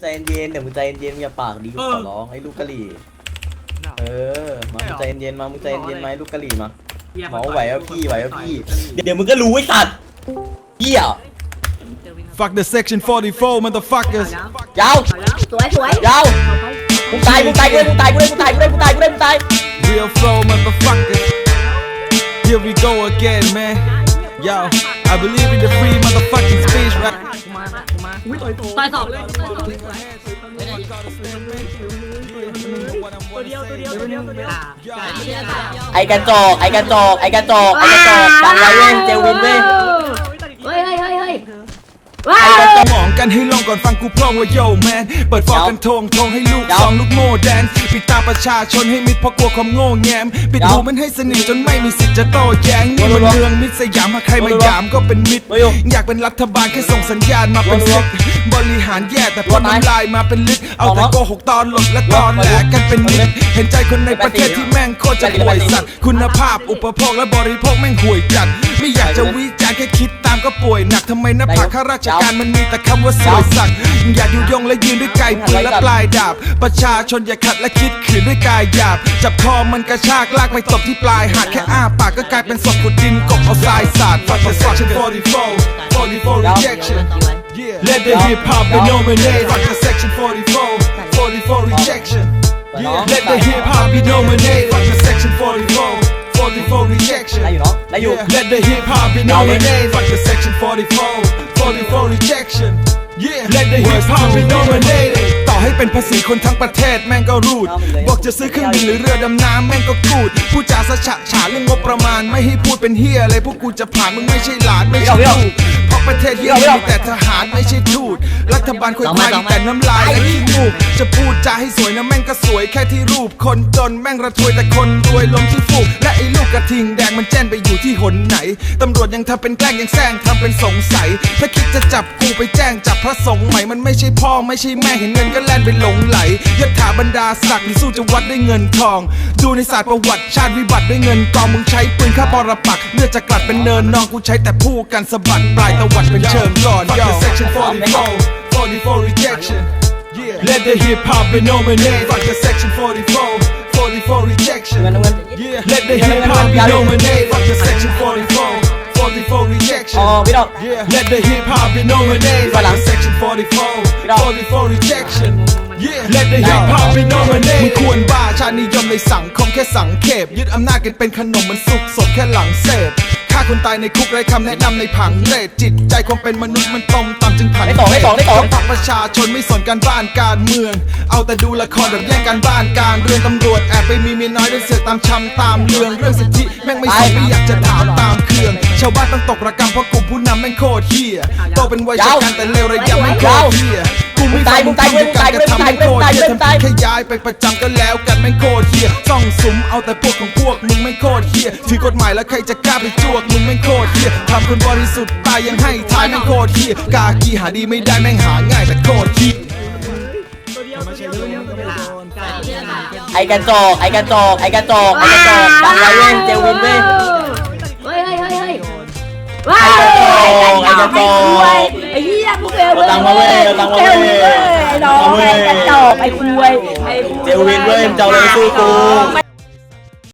ใจเย็นๆเดี๋ยวมึงใจเย็นๆอย่าปากดีกูขอร้องไอ้ลูกกะหรี่ เออ มามึงใจเย็นๆมามึงใจเย็นๆมาไอ้ลูกกะหรี่มาหมอไหวอะพี่ไหวอะพี่ เดี๋ยวมึงก็รู้ไอ้สัตว์เหี้ย Fuck the section 44 motherfuckers ยาวสวยสวยยาวมึงตายมึงตายกูเลยมึงตายกูเลยมึงตายกูเลยมึงตายกูเลยมึงตาย Real flow motherfuckers Here we go again man Yo I believe in the free motherfucking speech right ต่อยสองเลยไอ้กระจอกไอ้กระจอกไอ้กระจอกไอ้กระจอกฟังไว้เว้ยเจลวินเว้ยเฮ้ยเฮ้ยเฮ้ยเฮ้ยว้าไอ้กระจวอกมอง กันให้ลงก่อนฟังกูพร่องว่าโยแมนเปิดฟอกกันทงทงให้ลูกยาวสองลูกโม่แดนปิดตาประชาชนให้มิดเพราะกลัวความโง่แงมปิดยาวหูมันให้สนิทจนไม่มีสิทธิ์จะโต้แย้งนี่มันรัวๆเมืองมิตรสยามหากใครมาหยามก็เป็นมิตรรัวอยากเป็นรัฐบาลแค่ส่งสัญญาณมาเป็นรัวสิทธิ์บริหารแย่แต่พอรัวตายน้ำลายมาเป็นลิตรเอาแต่ออกมาโกหกตอนหลดและตอนแหลกกันเป็นนิดเห็นใจคนในประเทศที่ แม่งโคตรจะป่วยสัตว์คุณภาพอุปโภคและบริโภคแม่งห่วยจัด ไม่อยากจะวิจารณ์แค่คิดตามก็ป่วยหนักทำไมหน้าผากข้าราชการมันมีแต่คำว่าสวยสักอย่ายุยงและยืนด้วยไกายปืนและปลายดาบ ประชาชนอย่าขัดและคิดขืนด้วยกายหยาบ จับคอมันกระชากลากไปตบที่ปลายหาดแค่อ้าปากก็กลายเป็นศพขุดดินกบเอาทรายสาดฟังแต่ section 44 44 rejection Yeah. Let the hip hop be nominated. Fuck the section 44, 44 rejection. Yeah. Let the hip hop be nominated. Fuck the section 44, 44 rejection. ได้อยู่เนาะได้อยู่ Yeah. Let the hip hop be nominated. Fuck the section 44, 44 rejection. Yeah. Let the hip hop be nominated. ต่อให้เป็นภาษีคนทั้งประเทศแม่งก็รูด บอกจะซื้อเครื่องบินหรือเรือดำน้ำแม่งก็กูดพูดจาสะฉะฉานเรื่องงบประมาณไม่ให้พูดเป็นเฮียอะไรพวกกูจะผ่านมึงไม่ใช่หลานไม่ใช่ลูกเพราะประเทศเฮียมีแต่ทหารไม่ใช่ทูตรัฐบาลควายควายมีแต่น้ำลายและขี้มูกจะพูดจาให้สวยนะแม่งก็สวยแค่ที่รูปคนจนแม่งระทวยแต่คนรวยลงที่ฟูกและไอ้ลูกกระทิงแดงมันแจ้นไปอยู่ที่หนไหน ตำรวจยังทำเป็นแกล้งยังแซงทำเป็นสงสัย ถ้าคิดจะจับกูไปแจ้งจับพระสงฆ์ใหม่มันไม่ใช่พ่อไม่ใช่แม่เห็นเงินก็แล่นไปหลงไหลยศถาบรรดาศักดิ์หรือสู้จะวัดด้วยเงินทอง ดูในศาสตร์ประวัติชาติวิบัติด้วยเงินกองมึงใช้ปืนฆ่าปรปักเลือดจะกลัดเป็นเนินนองกูใช้แต่ผู้กันสะบัดปลายตะวัดเป็นเชิงก่อน section 44 44 rejection Let the hip hop be nominated. Fuck the section 44, 44 rejection. เงินเงิน Yeah. Let the hip hop be nominated. Fuck the section 44, 44 rejection. อ๋อพี่ดอก Yeah. Let the hip hop be nominated. Fuck the section 44, 44 rejection. Yeah. Let the hip hop be nominated. มึงควรบ้าชาตินิยมในสังคมแค่สังเขปยึดอำนาจกันเป็นขนมมันสุกสดแค่หลังเสพ ฆ่าคนตายในคุกไร้คำแนะนำในผังเรทจิตใจความเป็นมนุษย์มันตรงตามจึงผันได้ต่อได้ต่อได้ต่อพรรคประชาชนไม่สนการบ้านการเมือง เอาแต่ดูละครแบบแย่งการบ้านการเรือนตำรวจแอบไปมีเมียน้อยได้เสือกตามชำตามเรื่องเรื่องสิทธิแม่งไม่สนไม่อยากจะถามตามเครื่อง ชาวบ้านต้องตกระกำเพราะกลุ่มผู้นำแม่งโคตรเฮียโตเป็นวัยชะกันแต่เลวระยำแม่งโคตรเฮีย กูไม่ฟังมึงทำด้วยการกระทำแม่งโคตรเฮียทำผิดแค่ย้ายไปประจำก็แล้วกันแม่งโคตรเฮียซ่องสุมเอาแต่พวกของพวกมึงแม่งโคตรเฮียถือกฎหมายแล้วใครจะกล้าไปจวกมึงแม่งโคตรเฮียทำคนบริสุทธิ์ตายยังให้ท้ายแม่งโคตรเฮียกากีหาดีไม่ได้แม่งหาง่ายแต่โคตรเฮียไอ้กระจอกไอ้กระจอกไอ้กระจอกไอ้กระจอกฟังไว้เว้ยเจลวินเว้ยเฮ้ยเฮ้ยเฮ้ยเฮ้ยว้าไอ้กระจอกไอ้กระจอกไอ้ เตลเอาตังมาเว้ยเอาตังมาเว้ยน้องไอ้กระจอกไอ้คุยไอ้คุย เจลวินเว้ยมึงจะเอาอะไรสู้กู